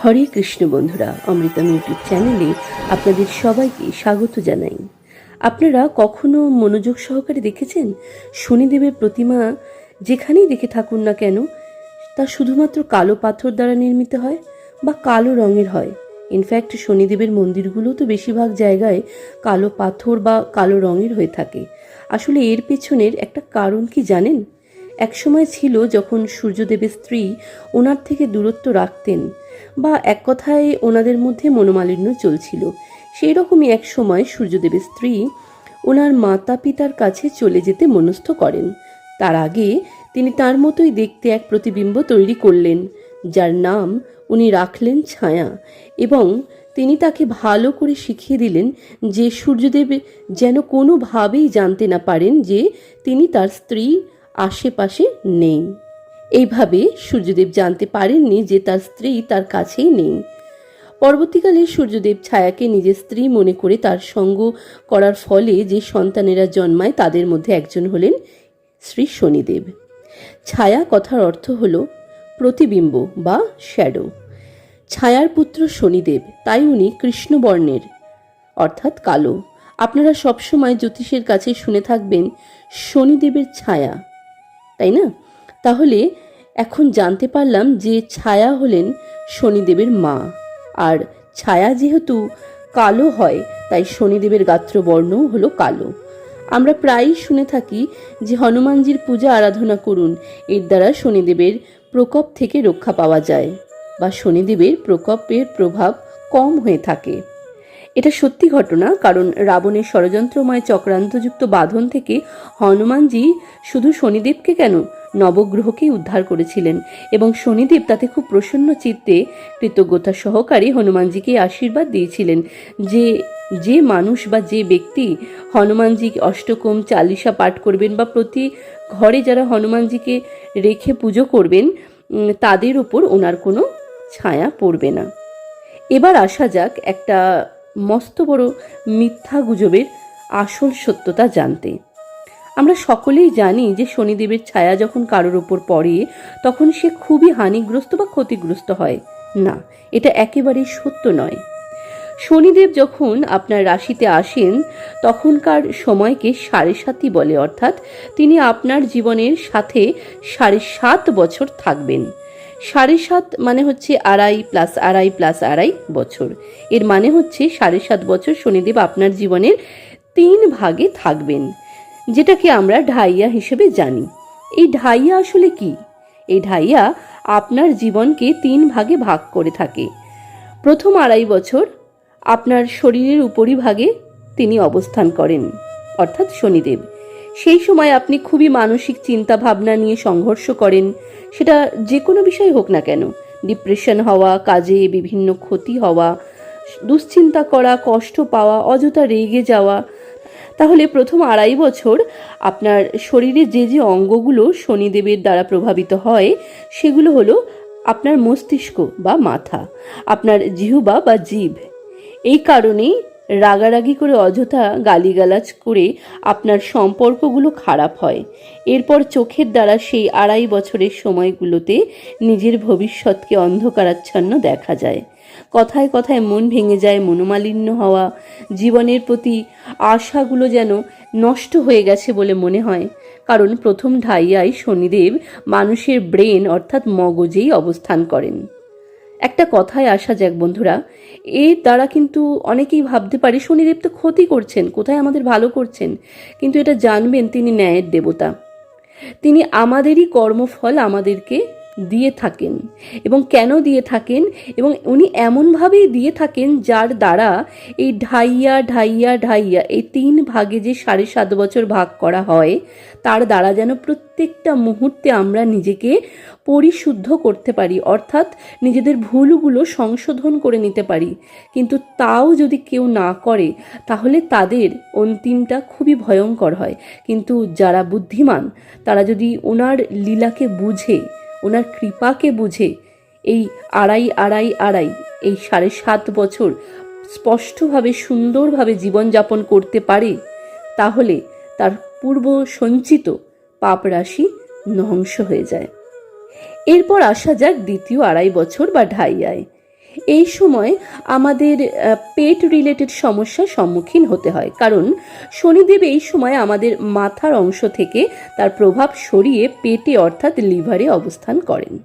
হরে কৃষ্ণ বন্ধুরা অমৃতম ইউটিউব চ্যানেলে আপনাদের সবাইকে স্বাগত জানাই। আপনারা কখনো মনোযোগ সহকারে দেখেছেন শনিদেবের প্রতিমা যেখানেই দেখে থাকুন না কেন, তা শুধুমাত্র কালো পাথর দ্বারা নির্মিত হয় বা কালো রঙের হয়? ইনফ্যাক্ট শনিদেবের মন্দিরগুলো তো বেশিরভাগ জায়গায় কালো পাথর বা কালো রঙের হয়ে থাকে। আসলে এর পেছনের একটা কারণ কি জানেন? একসময় ছিল যখন সূর্যদেবের স্ত্রী ওনার থেকে দূরত্ব রাখতেন বা এক কথায় ওনাদের মধ্যে মনোমালিন্য চলছিল। সেই রকমই এক সময় সূর্যদেবের স্ত্রী ওনার মাতা পিতার কাছে চলে যেতে মনস্থ করেন। তার আগে তিনি তার মতোই দেখতে এক প্রতিবিম্ব তৈরি করলেন, যার নাম উনি রাখলেন ছায়া এবং তিনি তাকে ভালো করে শিখিয়ে দিলেন যে সূর্যদেব যেন কোনোভাবেই জানতে না পারেন যে তিনি তার স্ত্রী আশেপাশে নেই। এইভাবে সূর্যদেব জানতে পারেননি যে তার স্ত্রী তার কাছেই নেই। পরবর্তীকালে সূর্যদেব ছায়াকে নিজের স্ত্রী মনে করে তার সঙ্গ করার ফলে যে সন্তানেরা জন্মায় তাদের মধ্যে একজন হলেন শ্রী শনিদেব। ছায়া কথার অর্থ হল প্রতিবিম্ব বা শ্যাডো। ছায়ার পুত্র শনিদেব, তাই উনি কৃষ্ণবর্ণের, অর্থাৎ কালো। আপনারা সবসময় জ্যোতিষের কাছে শুনে থাকবেন শনিদেবের ছায়া। তাই না? তাহলে এখন জানতে পারলাম যে ছায়া হলেন শনিদেবের মা। আর ছায়া যেহেতু কালো হয়, তাই শনিদেবের গাত্রবর্ণও হলো কালো। আমরা প্রায়ই শুনে থাকি যে হনুমানজির পূজা আরাধনা করুন, এর দ্বারা শনিদেবের প্রকোপ থেকে রক্ষা পাওয়া যায় বা শনিদেবের প্রকোপের প্রভাব কম হয়ে থাকে। এটা সত্যি ঘটনা, কারণ রাবণের ষড়যন্ত্রময় চক্রান্তযুক্ত বাঁধন থেকে হনুমানজি শুধু শনিদেবকে কেন নবগ্রহকেই উদ্ধার করেছিলেন এবং শনিদেব তাতে খুব প্রসন্ন চিত্তে কৃতজ্ঞতা সহকারে হনুমানজিকে আশীর্বাদ দিয়েছিলেন যে যে মানুষ বা যে ব্যক্তি হনুমানজি অষ্টকম চালিসা পাঠ করবেন বা প্রতি ঘরে যারা হনুমানজিকে রেখে পুজো করবেন তাদের ওপর ওনার কোনো ছায়া পড়বে না। এবার আসা যাক একটা মস্ত বড় মিথ্যা গুজবের আসল সত্যতা জানতে। আমরা সকলেই জানি যে শনিদেবের ছায়া যখন কারোর ওপর পড়ে, তখন সে খুবই হানিগ্রস্ত বা ক্ষতিগ্রস্ত হয়। না, এটা একেবারেই সত্য নয়। শনিদেব যখন আপনার রাশিতে আসেন, তখনকার সময়কে সাড়ে সাতই বলে, অর্থাৎ তিনি আপনার জীবনের সাথে সাড়ে সাত বছর থাকবেন। সাড়ে সাত মানে হচ্ছে আড়াই প্লাস আড়াই প্লাস আড়াই বছর। এর মানে হচ্ছে সাড়ে সাত বছর শনিদেব আপনার জীবনের তিন ভাগে থাকবেন, যেটাকে আমরা ঢাইয়া হিসেবে জানি। এই ঢাইয়া আসলে কি? এই ঢাইয়া আপনার জীবনকে তিন ভাগে ভাগ করে থাকে। প্রথম আড়াই বছর আপনার শরীরের উপরিভাগে তিনি অবস্থান করেন, অর্থাৎ শনিদেব। সেই সময় আপনি খুবই মানসিক চিন্তা ভাবনা নিয়ে সংঘর্ষ করেন। সেটা যে কোনো বিষয় হোক না কেন। ডিপ্রেশন হওয়া, কাজে বিভিন্ন ক্ষতি হওয়া, দুশ্চিন্তা করা, কষ্ট পাওয়া, অযথা রেগে যাওয়া, তাহলে প্রথম আড়াই বছর আপনার শরীরে যে যে অঙ্গগুলো শনিদেবের দ্বারা প্রভাবিত হয়, সেগুলো হলো আপনার মস্তিষ্ক বা মাথা, আপনার জিহুবা বা জীব। এই কারণেই রাগারাগি করে অযথা গালিগালাজ করে আপনার সম্পর্কগুলো খারাপ হয়। এরপর চোখের দ্বারা সেই আড়াই বছরের সময়গুলোতে নিজের ভবিষ্যৎকে অন্ধকারাচ্ছন্ন দেখা যায়। কথায় কথায় মন ভেঙে যায় মনোমালিন্য হওয়া। জীবনের প্রতি আশাগুলো যেন নষ্ট হয়ে গেছে বলে মনে হয়। কারণ প্রথম ঢাইয়ায় শনিদেব মানুষের ব্রেন অর্থাৎ মগজেই অবস্থান করেন। একটা কথায় আসা যাক বন্ধুরা। এর দ্বারা কিন্তু অনেকেই ভাবতে পারে, শনিদেব তো ক্ষতি করছেন, কোথায় আমাদের ভালো করছেন? কিন্তু এটা জানবেন তিনি ন্যায়ের দেবতা। তিনি আমাদেরই কর্মফল আমাদেরকে দিয়ে থাকেন এবং কেন দিয়ে থাকেন এবং উনি এমনভাবেই দিয়ে থাকেন যার দ্বারা এই ঢাইয়া ঢাইয়া ঢাইয়া এই তিন ভাগে যে সাড়ে সাত বছর ভাগ করা হয়, তার দ্বারা যেন প্রত্যেকটা মুহূর্তে আমরা নিজেকে পরিশুদ্ধ করতে পারি, অর্থাৎ নিজেদের ভুলগুলো সংশোধন করে নিতে পারি। কিন্তু তাও যদি কেউ না করে, তাহলে তাদের অন্তিমটা খুবই ভয়ঙ্কর হয়। কিন্তু যারা বুদ্ধিমান, তারা যদি ওনার লীলাকে বুঝে ওনার কৃপাকে বুঝে এই আড়াই আড়াই আড়াই, এই সাড়ে সাত বছর স্পষ্টভাবে, সুন্দরভাবে জীবনযাপন করতে পারে, তাহলে তার পূর্ব সঞ্চিত পাপ রাশি ধ্বংস হয়ে যায়। এরপর আসা যাক দ্বিতীয় আড়াই বছর বা ঢাইয়ায় এই সময় আমাদের পেট রিলেটেড সমস্যার সম্মুখীন হতে হয়। কারণ শনিদেব এই সময় আমাদের মাথার অংশ থেকে তার প্রভাব সরিয়ে পেটে অর্থাৎ লিভারে অবস্থান করেন।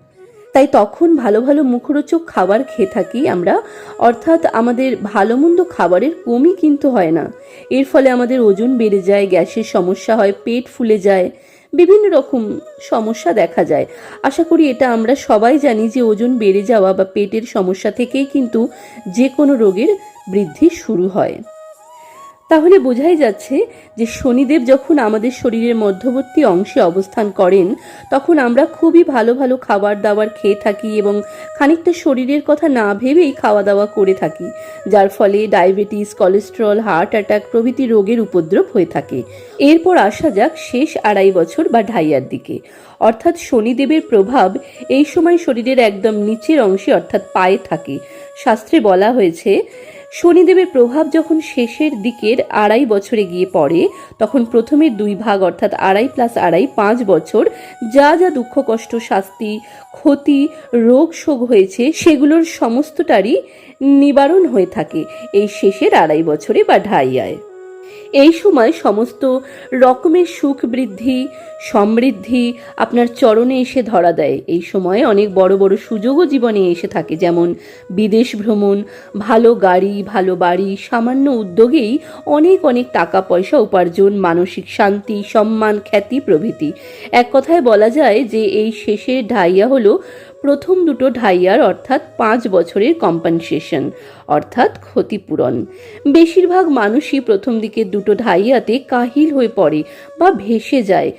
তাই তখন ভালো ভালো মুখরোচক খাবার খেয়ে থাকি আমরা। অর্থাৎ আমাদের ভালো মন্দ খাবারের কমই কিন্তু হয় না। এর ফলে আমাদের ওজন বেড়ে যায়, গ্যাসের সমস্যা হয়, পেট ফুলে যায়। বিভিন্ন রকম সমস্যা দেখা যায়। আশা করি এটা আমরা সবাই জানি যে ওজন বেড়ে যাওয়া বা পেটের সমস্যা থেকেই কিন্তু যে কোনো রোগের বৃদ্ধি শুরু হয়। তাহলে বোঝাই যাচ্ছে যে শনিদেব যখন আমাদের শরীরের মধ্যবর্তী অংশে অবস্থান করেন, তখন আমরা খুবই ভালো ভালো খাবার দাবার খেয়ে থাকি এবং খানিকটা শরীরের কথা না ভেবেই খাওয়া দাওয়া করে থাকি, যার ফলে ডায়াবেটিস, কোলেস্ট্রল, হার্ট অ্যাটাক প্রভৃতি রোগের উপদ্রব হয়ে থাকে। এরপর আসা যাক শেষ আড়াই বছর বা ঢাইয়ার দিকে। অর্থাৎ শনিদেবের প্রভাব এই সময় শরীরের একদম নিচের অংশে অর্থাৎ পায়ে থাকে। শাস্ত্রে বলা হয়েছে শনিদেবের প্রভাব যখন শেষের দিকের আড়াই বছরে গিয়ে পড়ে, তখন প্রথমের দুই ভাগ অর্থাৎ আড়াই প্লাস আড়াই পাঁচ বছর যা যা দুঃখ, কষ্ট, শাস্তি, ক্ষতি, রোগ, শোক হয়েছে সেগুলোর সমস্তটারই নিবারণ হয়ে থাকে এই শেষের আড়াই বছরে বা ঢাইয়ায় এই সময় সমস্ত রকমের সুখ বৃদ্ধি, সমৃদ্ধি আপনার চরণে এসে ধরা দেয়। এই সময় অনেক বড় বড় সুযোগও জীবনে এসে থাকে, যেমন বিদেশ ভ্রমণ, ভালো গাড়ি, ভালো বাড়ি, সামান্য উদ্যোগেই অনেক অনেক টাকা, পয়সা উপার্জন, মানসিক শান্তি, সম্মান, খ্যাতি প্রভৃতি। এক কথায় বলা যায় যে এই শেষের ঢাইয়া হলো প্রথম দুটো ঢাইয়ার অর্থাৎ পাঁচ বছরের কম্পেনসেশন অর্থাৎ ক্ষতিপূরণ। বেশিরভাগ মানুষই প্রথম দিকে দুটো ঢাইয়াতে কাহিল হয়ে পড়ে বা ভেসে যায়।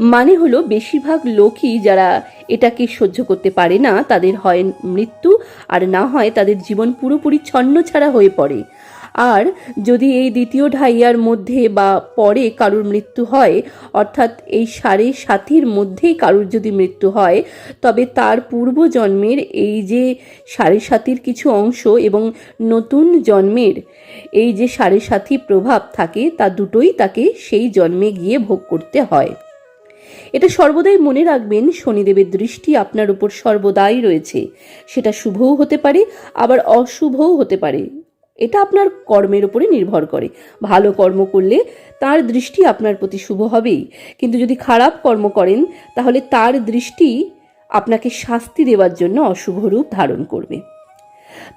মানে হলো বেশিরভাগ লোকই যারা এটাকে সহ্য করতে পারে না, তাদের হয় মৃত্যু, আর না হয় তাদের জীবন পুরোপুরি ছন্ন ছাড়া হয়ে পড়ে। আর যদি এই দ্বিতীয় ঢাইয়ার মধ্যে বা পরে কারুর মৃত্যু হয়, অর্থাৎ এই সাড়ে সাতির মধ্যেই কারুর যদি মৃত্যু হয়, তবে তার পূর্ব জন্মের এই যে সাড়ে সাতির কিছু অংশ এবং নতুন জন্মের এই যে সাড়ে সাথী প্রভাব থাকে, তা দুটোই তাকে সেই জন্মে গিয়ে ভোগ করতে হয়। এটা সর্বদাই মনে রাখবেন, শনিদেবের দৃষ্টি আপনার উপর সর্বদাই রয়েছে। সেটা শুভও হতে পারে, আবার অশুভও হতে পারে। এটা আপনার কর্মের উপরে নির্ভর করে। ভালো কর্ম করলে তার দৃষ্টি আপনার প্রতি শুভ হবেই। কিন্তু যদি খারাপ কর্ম করেন, তাহলে তার দৃষ্টি আপনাকে শাস্তি দেওয়ার জন্য অশুভ রূপ ধারণ করবে।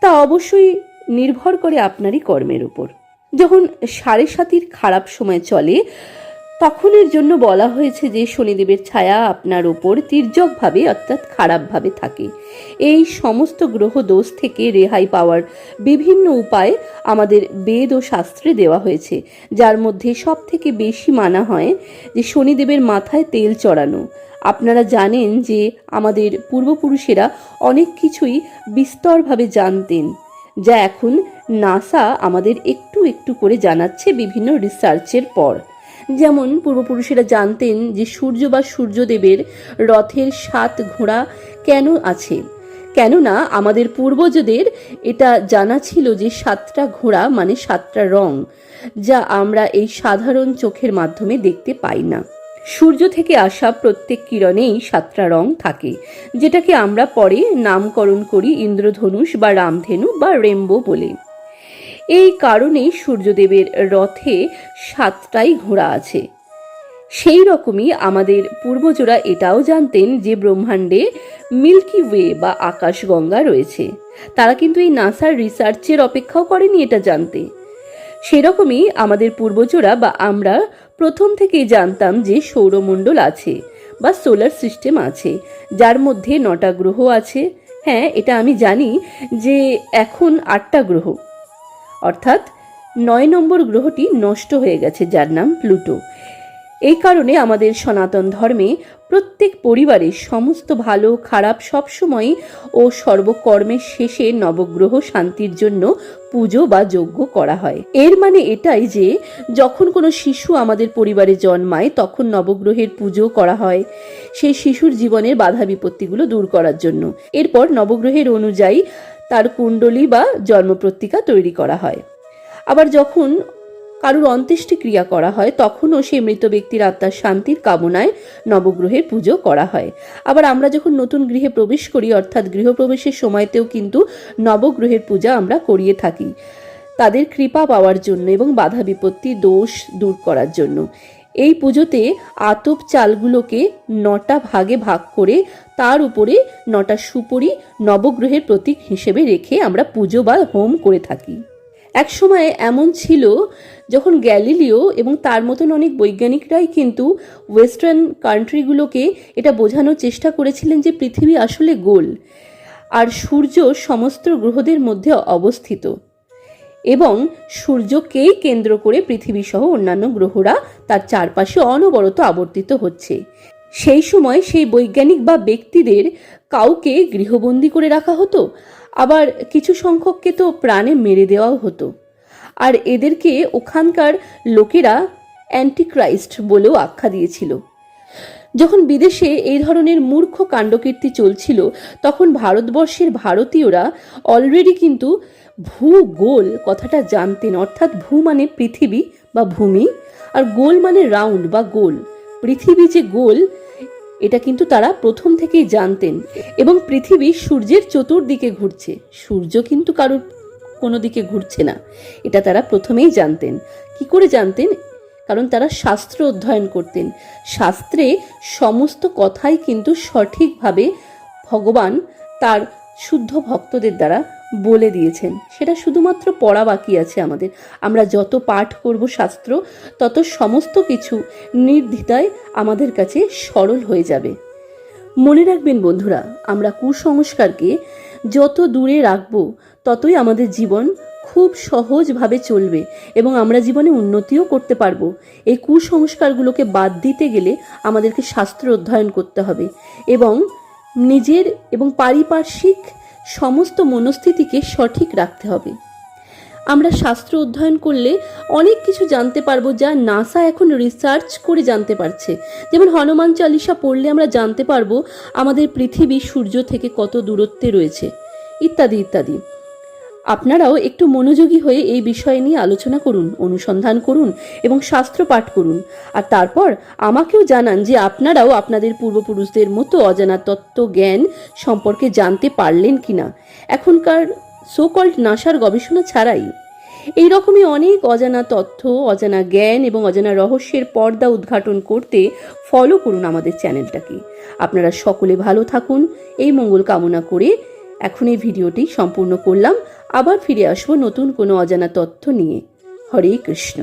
তা অবশ্যই নির্ভর করে আপনারই কর্মের উপর। যখন সাড়ে সাতির খারাপ সময় চলে তখনের জন্য বলা হয়েছে যে শনিদেবের ছায়া আপনার ওপর তির্যকভাবে অর্থাৎ খারাপভাবে থাকে। এই সমস্ত গ্রহ দোষ থেকে রেহাই পাওয়ার বিভিন্ন উপায় আমাদের বেদ ও শাস্ত্রে দেওয়া হয়েছে, যার মধ্যে সব থেকে বেশি মানা হয় যে শনিদেবের মাথায় তেল চড়ানো। আপনারা জানেন যে আমাদের পূর্বপুরুষেরা অনেক কিছুই বিস্তরভাবে জানতেন, যা এখন নাসা আমাদের একটু একটু করে জানাচ্ছে বিভিন্ন রিসার্চের পর। যেমন পূর্বপুরুষেরা জানতেন যে সূর্য বা সূর্যদেবের রথের সাত ঘোড়া কেন আছে। কেননা আমাদের পূর্বজদের এটা জানা ছিল যে সাতটা ঘোড়া মানে সাতটা রং, যা আমরা এই সাধারণ চোখের মাধ্যমে দেখতে পাই না। সূর্য থেকে আসা প্রত্যেক কিরণেই সাতটা রং থাকে, যেটাকে আমরা পরে নামকরণ করি ইন্দ্রধনুষ বা রামধেনু বা রেমবো বলে। এই কারণেই সূর্যদেবের রথে সাতটাই ঘোড়া আছে। সেই রকমই আমাদের পূর্বজরা এটাও জানতেন যে ব্রহ্মাণ্ডে মিল্কি ওয়ে বা আকাশগঙ্গা রয়েছে। তারা কিন্তু এই নাসার রিসার্চের অপেক্ষাও করেনি এটা জানতে। সেরকমই আমাদের পূর্বজরা বা আমরা প্রথম থেকেই জানতাম যে সৌরমণ্ডল আছে বা সোলার সিস্টেম আছে, যার মধ্যে নটা গ্রহ আছে। হ্যাঁ এটা আমি জানি যে এখন আটটা গ্রহ। অর্থাৎ নয় নম্বর গ্রহটি নষ্ট হয়ে গেছে, যার নাম প্লুটো। এই কারণে আমাদের সনাতন ধর্মে প্রত্যেক পরিবারে সমস্ত ভালো, খারাপ সবসময় ও সর্বকর্মের শেষে নবগ্রহ শান্তির জন্য পুজো বা যজ্ঞ করা হয়। এর মানে এটাই যে, যখন কোনো শিশু আমাদের পরিবারে জন্মায়, তখন নবগ্রহের পুজো করা হয় সেই শিশুর জীবনের বাধা বিপত্তিগুলো দূর করার জন্য। এরপর নবগ্রহের অনুযায়ী তার কুণ্ডলী বা জন্মপত্রিকা তৈরি করা হয়। আবার যখন কারুর অন্ত্যেষ্টি ক্রিয়া করা হয়, তখনও সেই মৃত ব্যক্তির আত্মার শান্তির কামনায় নবগ্রহের পুজো করা হয়। আবার আমরা যখন নতুন গৃহে প্রবেশ করি, অর্থাৎ গৃহপ্রবেশের সময়তেও কিন্তু নবগ্রহের পূজা আমরা করিয়ে থাকি। তাদের কৃপা পাওয়ার জন্য এবং বাধা বিপত্তি, দোষ দূর করার জন্য। এই পুজোতে আতপ চালগুলোকে নটা ভাগে ভাগ করে তার উপরে নটা সুপরি নবগ্রহের প্রতীক হিসেবে রেখে আমরা পুজো বা হোম করে থাকি। এক সময় এমন ছিল, যখন গ্যালিলিও এবং তার মতন অনেক বৈজ্ঞানিকরাই কিন্তু ওয়েস্টার্ন কান্ট্রিগুলোকে এটা বোঝানোর চেষ্টা করেছিলেন যে পৃথিবী আসলে গোল, আর সূর্য সমস্ত গ্রহদের মধ্যে অবস্থিত। এবং সূর্যকেই কেন্দ্র করে পৃথিবী সহ অন্যান্য গ্রহরা তার চারপাশে অনবরত আবর্তিত হচ্ছে। সেই সময় সেই বৈজ্ঞানিক বা ব্যক্তিদের কাউকে গৃহবন্দী করে রাখা হতো, আবার কিছু সংখ্যককে তো প্রাণে মেরে দেওয়াও হতো। আর এদেরকে ওখানকার লোকেরা অ্যান্টিক্রাইস্ট বলেও আখ্যা দিয়েছিল। যখন বিদেশে এই ধরনের মূর্খ কাণ্ডকীর্তি চলছিল, তখন ভারতবর্ষের ভারতীয়রা অলরেডি কিন্তু ভূগোল কথাটা জানতেন, অর্থাৎ ভূ মানে পৃথিবী বা ভূমি, আর গোল মানে রাউন্ড বা গোল। পৃথিবী যে গোল, এটা কিন্তু তারা প্রথম থেকেই জানতেন, এবং পৃথিবী সূর্যের চতুর্দিকে ঘুরছে। সূর্য কিন্তু কারোর কোনো দিকে ঘুরছে না, এটা তারা প্রথমেই জানতেন। কি করে জানতেন? কারণ তারা শাস্ত্র অধ্যয়ন করতেন। শাস্ত্রে সমস্ত কথাই কিন্তু সঠিকভাবে ভগবান তার শুদ্ধ ভক্তদের দ্বারা বলে দিয়েছেন। সেটা শুধুমাত্র পড়া বাকি আছে আমাদের। আমরা যত পাঠ করব শাস্ত্র, তত সমস্ত কিছু নির্দ্বিধায় আমাদের কাছে সরল হয়ে যাবে। মনে রাখবেন বন্ধুরা, আমরা কুসংস্কারকে যত দূরে রাখব, ততই আমাদের জীবন খুব সহজভাবে চলবে এবং আমরা জীবনে উন্নতিও করতে পারব। এই কুসংস্কারগুলোকে বাদ দিতে গেলে আমাদেরকে শাস্ত্র অধ্যয়ন করতে হবে এবং নিজের এবং পারিপার্শ্বিক সমস্ত মনস্থিতিকে সঠিক রাখতে হবে। আমরা শাস্ত্র অধ্যয়ন করলে অনেক কিছু জানতে পারব যা নাসা এখন রিসার্চ করে জানতে পারছে। যেমন হনুমান চালিসা পড়লে আমরা জানতে পারব আমাদের পৃথিবী সূর্য থেকে কত দূরত্বে রয়েছে, ইত্যাদি ইত্যাদি। আপনারাও একটু মনোযোগী হয়ে এই বিষয় নিয়ে আলোচনা করুন, অনুসন্ধান করুন এবং শাস্ত্র পাঠ করুন। আর তারপর আমাকেও জানান যে আপনারাও আপনাদের পূর্বপুরুষদের মতো অজানা তত্ত্ব জ্ঞান সম্পর্কে জানতে পারলেন কিনা। এখনকার সোকল্ড নাসার গবেষণা ছাড়াই। এই রকমই অনেক অজানা তথ্য, অজানা জ্ঞান এবং অজানা রহস্যের পর্দা উদ্ঘাটন করতে ফলো করুন আমাদের চ্যানেলটাকে আপনারা সকলে ভালো থাকুন, এই মঙ্গল কামনা করে এখন এই ভিডিওটি সম্পূর্ণ করলাম। আবার ফিরে আসব নতুন কোনো অজানা তথ্য নিয়ে। হরে কৃষ্ণ।